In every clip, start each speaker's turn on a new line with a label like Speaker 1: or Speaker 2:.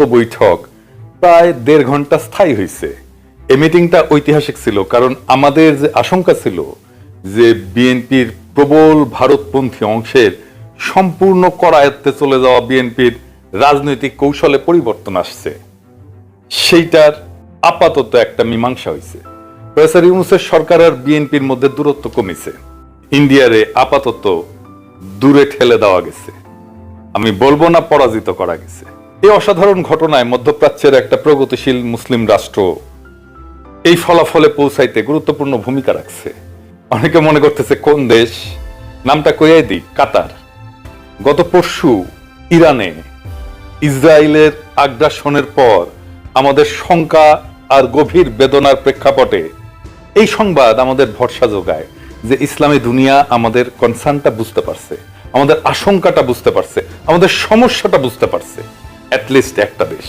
Speaker 1: বৈঠক প্রায় দেড় ঘণ্টা স্থায়ী হয়েছে। এই মিটিংটা ঐতিহাসিক ছিল, কারণ আমাদের যে আশঙ্কা ছিল যে বিএনপির প্রবল ভারতপন্থী অংশের সম্পূর্ণ করায়ত্তে চলে যাওয়া বিএনপির রাজনৈতিক কৌশলে পরিবর্তন আসছে। সেইটার আপাতত একটা মীমাংসা হয়েছে। প্রফেসর ইউনুসের সরকার আর বিএনপির মধ্যে দূরত্ব কমেছে। ইন্ডিয়ারে আপাতত দূরে ঠেলে দেওয়া গেছে। আমি বলব না পরাজিত করা গেছে। এই অসাধারণ ঘটনায় মধ্যপ্রাচ্যের একটা প্রগতিশীল মুসলিম রাষ্ট্র এই ফলাফলে পৌঁছাইতে গুরুত্বপূর্ণ ভূমিকা রাখছে। অনেকে মনে করতেছে, কোন দেশ? নামটা কইয়াই দিই, কাতার। গত পরশু ইরানে ইসরায়েলের আগ্রাসনের পর আমাদের শঙ্কা আর গভীর বেদনার প্রেক্ষাপটে এই সংবাদ আমাদের ভরসা যোগায় যে ইসলামী দুনিয়া আমাদের কনসার্নটা বুঝতে পারছে, আমাদের আশঙ্কাটা বুঝতে পারছে, আমাদের সমস্যাটা বুঝতে পারছে। অ্যাটলিস্ট একটা দেশ।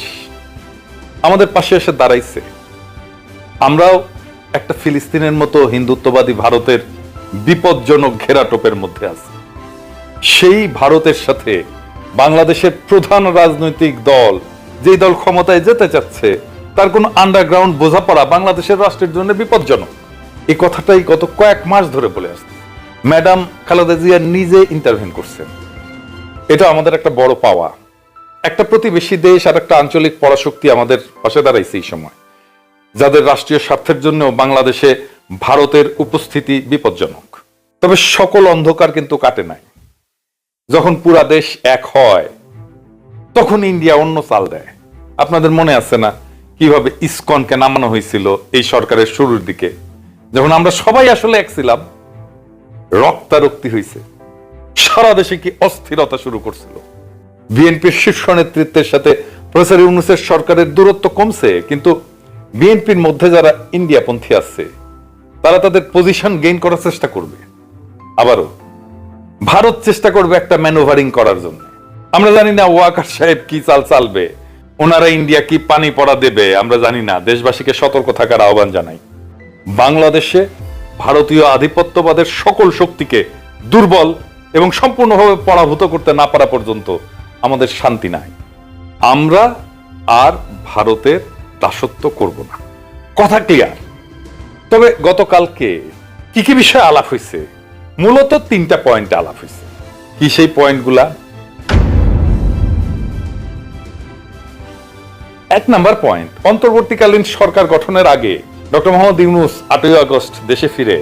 Speaker 1: আমাদের পাশে এসে দাঁড়াইছে। আমরাও একটা ফিলিস্তিনের মতো হিন্দুত্ববাদী ভারতের বিপজ্জনক ঘেরাটোপের মধ্যে আছি। সেই ভারতের সাথে বাংলাদেশের প্রধান রাজনৈতিক দল যেই দল ক্ষমতায় যেতে চাচ্ছে, তার কোনো আন্ডারগ্রাউন্ড বোঝাপড়া বাংলাদেশের রাষ্ট্রের জন্য বিপজ্জনক। এই কথাটাই গত কয়েক মাস ধরে বলে আসছে। ম্যাডাম খালেদা জিয়া নিজে ইন্টারভেন করছেন। এটা আমাদের একটা বড় পাওয়া। একটা প্রতিবেশী দেশ আর একটা আঞ্চলিক পরাশক্তি আমাদের পাশে দাঁড়াইছে এই সময়, যাদের রাষ্ট্রীয় স্বার্থের জন্য বাংলাদেশে ভারতের উপস্থিতি বিপজ্জনক। তবে সকল অন্ধকার কিন্তু কাটে নাই। যখন পুরা দেশ এক হয়, তখন ইন্ডিয়া অন্য চাল দেয়। আপনাদের মনে আছে না কীভাবে ইসকনকে নামানো হয়েছিল এই সরকারের শুরুর দিকে? যখন আমরা সবাই আসলে এক ছিলাম, রক্তারক্তি হয়েছে সারা দেশে কি অস্থিরতা শুরু করছিল? বিএনপির শীর্ষ নেতৃত্বের সাথে প্রফেসর ইউনুসের সরকারের দূরত্ব কমছে, কিন্তু বিএনপির মধ্যে যারা ইন্ডিয়াপন্থী আছে, তারা তাদের পজিশন গেইন করার চেষ্টা করবে। আবারও, ভারত চেষ্টা করবে একটা ম্যানুভারিং করার জন্য। আমরা জানি না ওয়াকার সাহেব কি চাল চালবে, ওনারা ইন্ডিয়া কি পানি পড়া দেবে, আমরা জানি না, দেশবাসীকে সতর্ক থাকার আহ্বান জানাই। বাংলাদেশে ভারতীয় আধিপত্যবাদের সকল শক্তিকে দুর্বল এবং সম্পূর্ণভাবে পরাভূত করতে না পারা পর্যন্ত আমাদের শান্তি নাই। আমরা আর ভারতের দাসত্ব করব না। কথা ক্লিয়ার তবে গতকালকে কি কি বিষয়ে আলাপ হয়েছে? মূলত তিনটা পয়েন্টে আলাপ হয়েছে। কি সেই পয়েন্টগুলা এক নাম্বার পয়েন্ট অন্তর্বর্তীকালীন সরকার গঠনের আগে ডক্টর মোহাম্মদ ইউনুস আটই আগস্ট দেশে ফিরে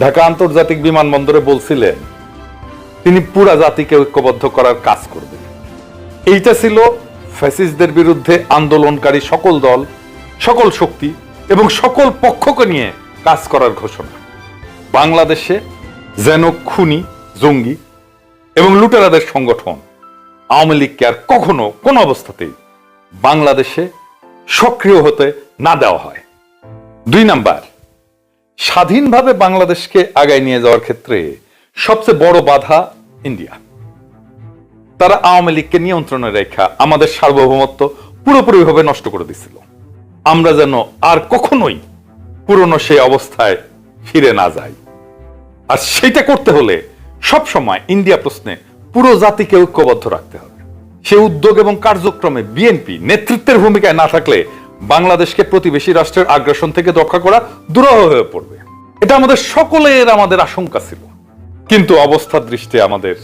Speaker 1: ঢাকা আন্তর্জাতিক বিমানবন্দরে বলছিলেন, তিনি পুরা জাতিকে ঐক্যবদ্ধ করার কাজ করবেন। এইটা ছিল ফ্যাসিস্টদের বিরুদ্ধে আন্দোলনকারী সকল দল, সকল শক্তি এবং সকল পক্ষকে নিয়ে কাজ করার ঘোষণা। বাংলাদেশে যেন খুনি, জঙ্গি এবং লুটেরাদের সংগঠন আওয়ামী লীগকে আর কখনো কোনো অবস্থাতেই বাংলাদেশে সক্রিয় হতে না দেওয়া হয়। দুই নাম্বার, স্বাধীনভাবে বাংলাদেশকে আগায় নিয়ে যাওয়ার ক্ষেত্রে সবচেয়ে বড় বাধা ইন্ডিয়া। তারা আওয়ামী লীগকে নিয়ন্ত্রণে রেখা আমাদের সার্বভৌমত্ব পুরোপুরিভাবে নষ্ট করে দিছিল। আমরা যেন আর কখনোই পুরনো সেই অবস্থায় ফিরে না যাই। আর সেটা করতে হলে সব সময় ইন্ডিয়া প্রশ্নে পুরো জাতিকে ঐক্যবদ্ধ রাখতে হবে। সে উদ্যোগ এবং কার্যক্রমে বিএনপি নেতৃত্বের ভূমিকায় না থাকলে বাংলাদেশকে প্রতিবেশী রাষ্ট্রের আগ্রাসন থেকে রক্ষা করা দুরহ হয়ে পড়বে। এটা আমাদের সকলের, আমাদের আশঙ্কা ছিল। কিন্তু অবস্থার দৃষ্টি আমাদের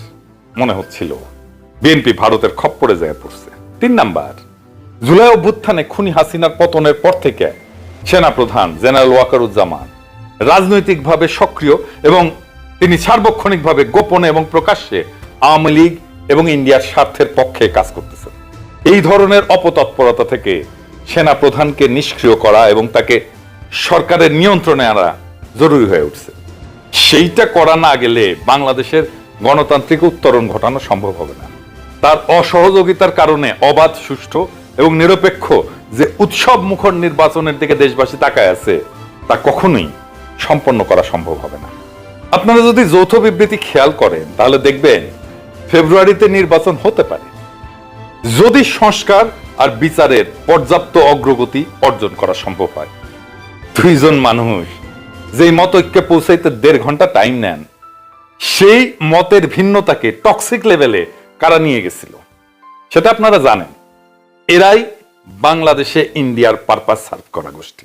Speaker 1: মনে হচ্ছিল বিএনপি ভারতের খপ্পরে যায় পড়ছে। তিন নাম্বার, জুলাই অভ্যুত্থানে খুনি হাসিনার পতনের পর থেকে সেনা প্রধান জেনারেল ওয়াকারুজ্জামান রাজনৈতিকভাবে সক্রিয় এবং তিনি সার্বক্ষণিকভাবে গোপনে এবং প্রকাশ্যে আওয়ামী লীগ এবং ইন্ডিয়ার স্বার্থের পক্ষে কাজ করতেছেন। এই ধরনের অপতৎপরতা থেকে সেনা প্রধানকে নিষ্ক্রিয় করা এবং তাকে সরকারের নিয়ন্ত্রণে আনা জরুরি হয়ে উঠছে। সেইটা করা না গেলে বাংলাদেশের গণতান্ত্রিক উত্তরণ ঘটানো সম্ভব হবে না। তার অসহযোগিতার কারণে অবাধ, সুষ্ঠু এবং নিরপেক্ষ যে উৎসব মুখর নির্বাচনের দিকে দেশবাসী তাকায় আছে, তা কখনোই সম্পন্ন করা সম্ভব হবে না। আপনারা যদি যৌথ বিবৃতি খেয়াল করেন, তাহলে দেখবেন ফেব্রুয়ারিতে নির্বাচন হতে পারে। যদি সংস্কার আর বিচারের পর্যাপ্ত অগ্রগতি অর্জন করা সম্ভব হয়। দুইজন মানুষ যেই মত পৌঁছাইতে দেড় ঘণ্টা টাইম নেন, সেই মতের ভিন্নতাকে টক্সিক লেভেলে কারা নিয়ে গেছিল? সেটা আপনারা জানেন। এরাই বাংলাদেশে ইন্ডিয়ার পারপাস সার্ভ করা গোষ্ঠী।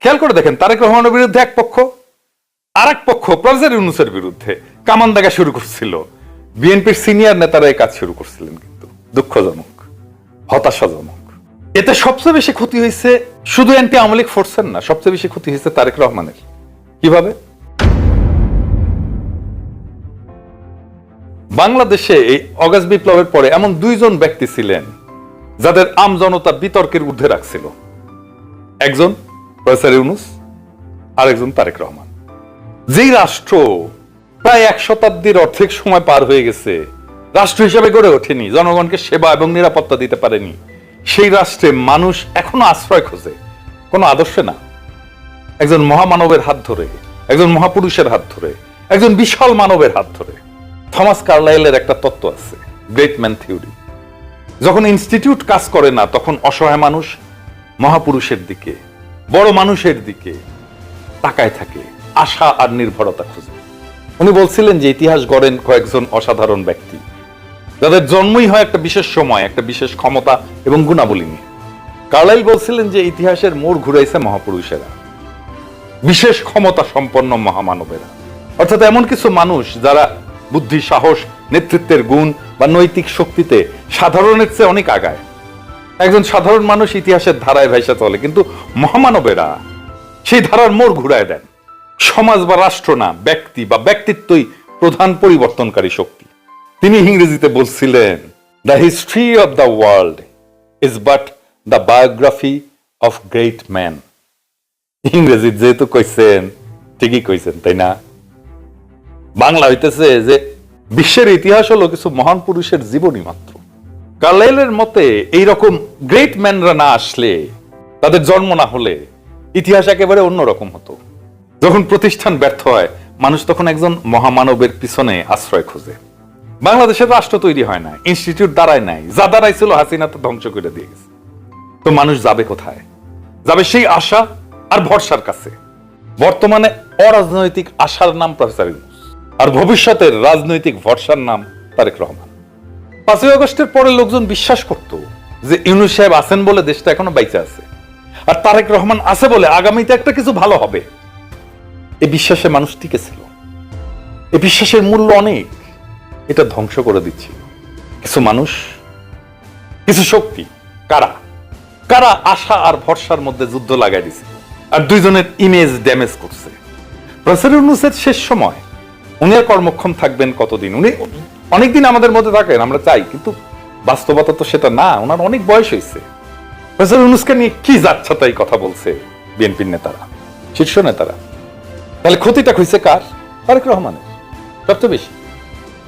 Speaker 1: খেয়াল করে দেখেন, তারেক রহমানের বিরুদ্ধে এক পক্ষ আর এক পক্ষ, প্রফেসর ইউনুসের বিরুদ্ধে কামান দেখা শুরু করছিল। বিএনপির সিনিয়র নেতারা এই কাজ শুরু করছিলেন কিন্তু, দুঃখজনক, হতাশাজনক। এতে সবচেয়ে বেশি ক্ষতি হয়েছে শুধু অ্যান্টি আওয়ামী লীগ ফোর্সের না, সবচেয়ে বেশি ক্ষতি হয়েছে তারেক রহমানের। কীভাবে? বাংলাদেশে এই অগাস্ট বিপ্লবের পরে এমন দুইজন ব্যক্তি ছিলেন যাদের আম জনতা বিতর্কের ঊর্ধ্বে রাখছিল। একজন প্রফেসর ইউনুস আর একজন তারেক রহমান। যেই রাষ্ট্র প্রায় এক শতাব্দীর অর্ধেক সময় পার হয়ে গেছে, রাষ্ট্র হিসেবে গড়ে ওঠেনি, জনগণকে সেবা এবং নিরাপত্তা দিতে পারেনি, সেই রাষ্ট্রে মানুষ এখনও আশ্রয় খোঁজে, কোনো আদর্শে না। একজন মহামানবের হাত ধরে, একজন মহাপুরুষের হাত ধরে, একজন বিশাল মানবের হাত ধরে। থমাস কার্লাইলের একটা তত্ত্ব আছে গ্রেট ম্যান থিওরি যখন ইনস্টিটিউট কাজ করে না, তখন অসহায় মানুষ মহাপুরুষের দিকে, বড় মানুষের দিকে তাকায় থাকে, আশা আর নির্ভরতা খুঁজে। উনি বলছিলেন যে ইতিহাস গড়েন কয়েকজন অসাধারণ ব্যক্তি। যাদের জন্মই হয় একটা বিশেষ সময়, একটা বিশেষ ক্ষমতা এবং গুণাবলী নিয়ে। কার্লাইল বলছিলেন যে ইতিহাসের মোড় ঘুরাইছে মহাপুরুষেরা। বিশেষ ক্ষমতা সম্পন্ন মহামানবেরা। অর্থাৎ এমন কিছু মানুষ যারা বুদ্ধি, সাহস, নেতৃত্বের গুণ বা নৈতিক শক্তিতে সাধারণের চেয়ে অনেক আগায়। একজন সাধারণ মানুষ ইতিহাসের ধারায় ভাইসা চলে, কিন্তু মহামানবেরা সেই ধারার মোড় ঘুরায় দেন। সমাজ বা রাষ্ট্র না, ব্যক্তি বা ব্যক্তিত্বই প্রধান পরিবর্তনকারী শক্তি। তিনি ইংরেজিতে বলছিলেন the history of the world is but the biography of great man ইংরেজি যেহেতু কইছেন, ঠিকই কইছেন, তাই না? বাংলা হইতেছে যে বিশ্বের ইতিহাস হলো কিছু মহান পুরুষের জীবনী মাত্র। কার্লাইলের মতে, এইরকম গ্রেট ম্যানরা না আসলে, তাদের জন্ম না হলে ইতিহাস একেবারে অন্যরকম হতো। যখন প্রতিষ্ঠান ব্যর্থ হয়, মানুষ তখন একজন মহামানবের পিছনে আশ্রয় খোঁজে। বাংলাদেশের রাষ্ট্র তৈরি হয় না, ইনস্টিটিউট দাঁড়ায় নাই, যা দাঁড়াইছিল হাসিনা তো ধ্বংস করে দিয়ে গেছে। তো মানুষ যাবে কোথায়? যাবে সেই আশা আর ভরসার কাছে। বর্তমানে অরাজনৈতিক আশার নাম প্রফেসর ইউনুস। আর ভবিষ্যতের রাজনৈতিক ভরসার নাম তারেক রহমান। পাঁচই আগস্টের পরে লোকজন বিশ্বাস করত যে ইউনুস সাহেব আছেন বলে দেশটা এখনও বাইচে আছে। আর তারেক রহমান আছে বলে আগামীতে একটা কিছু ভালো হবে। এই বিশ্বাসে মানুষ টিকে ছিল এই বিশ্বাসের মূল্য অনেক। এটা ধ্বংস করে দিচ্ছি কিছু মানুষ, কিছু শক্তি, কারা? কারা আশা আর ভরসার মধ্যে যুদ্ধ লাগাই দিছে? আর দুইজনের ইমেজ ড্যামেজ করছে। প্রফেসর ইউনুসের শেষ সময় উনি কর্মক্ষম থাকবেন কতদিন? উনি অনেকদিন আমাদের মধ্যে থাকেন, আমরা চাই, কিন্তু বাস্তবতা তো সেটা না, ওনার অনেক বয়স হয়েছে। প্রফেসর ইউনুসকে নিয়ে কি যাচ্ছা তাই কথা বলছে বিএনপির নেতারা, শীর্ষ নেতারা? তাহলে ক্ষতিটা হয়েছে কার? তারেক রহমানের সবচেয়ে বেশি।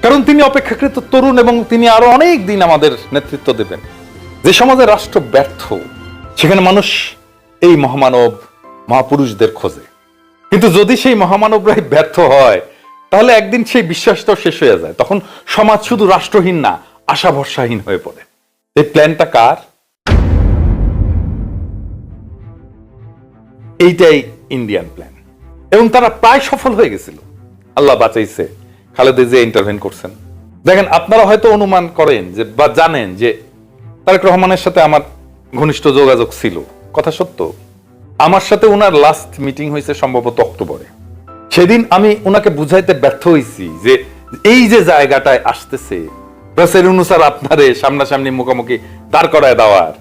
Speaker 1: কারণ তিনি অপেক্ষাকৃত তরুণ এবং তিনি আরও অনেক দিন আমাদের নেতৃত্ব দেবেন। যে সমাজে রাষ্ট্র ব্যর্থ, সেখানে মানুষ এই মহামানব মহাপুরুষদের খোঁজে। কিন্তু যদি সেই মহামানবরাই ব্যর্থ হয় তাহলে একদিন সেই বিশ্বাসটাও শেষ হয়ে যায়। তখন সমাজ শুধু রাষ্ট্রহীন না আশা ভরসাহীন হয়ে পড়ে। এই প্ল্যানটা কার? এইটাই ইন্ডিয়ান প্ল্যান এবং তারা প্রায় সফল হয়ে গেছিল। আল্লাহ বাঁচাইছে। খালেদা যে ইন্টারভেন করছেন। দেখেন, আপনারা হয়তো অনুমান করেন যে বা জানেন যে তারেক রহমানের সাথে আমার ঘনিষ্ঠ যোগাযোগ ছিল। কথা সত্য। আমার সাথে ওনার লাস্ট মিটিং হয়েছে সম্ভবত অক্টোবরে। সেদিন আমি ওনাকে বুঝাইতে ব্যর্থ হয়েছি যে এই যে জায়গাটায় আসতেছে প্রফেসর অনুসার আপনারে সামনাসামনি মুখোমুখি দাঁড় করায় দেওয়ার।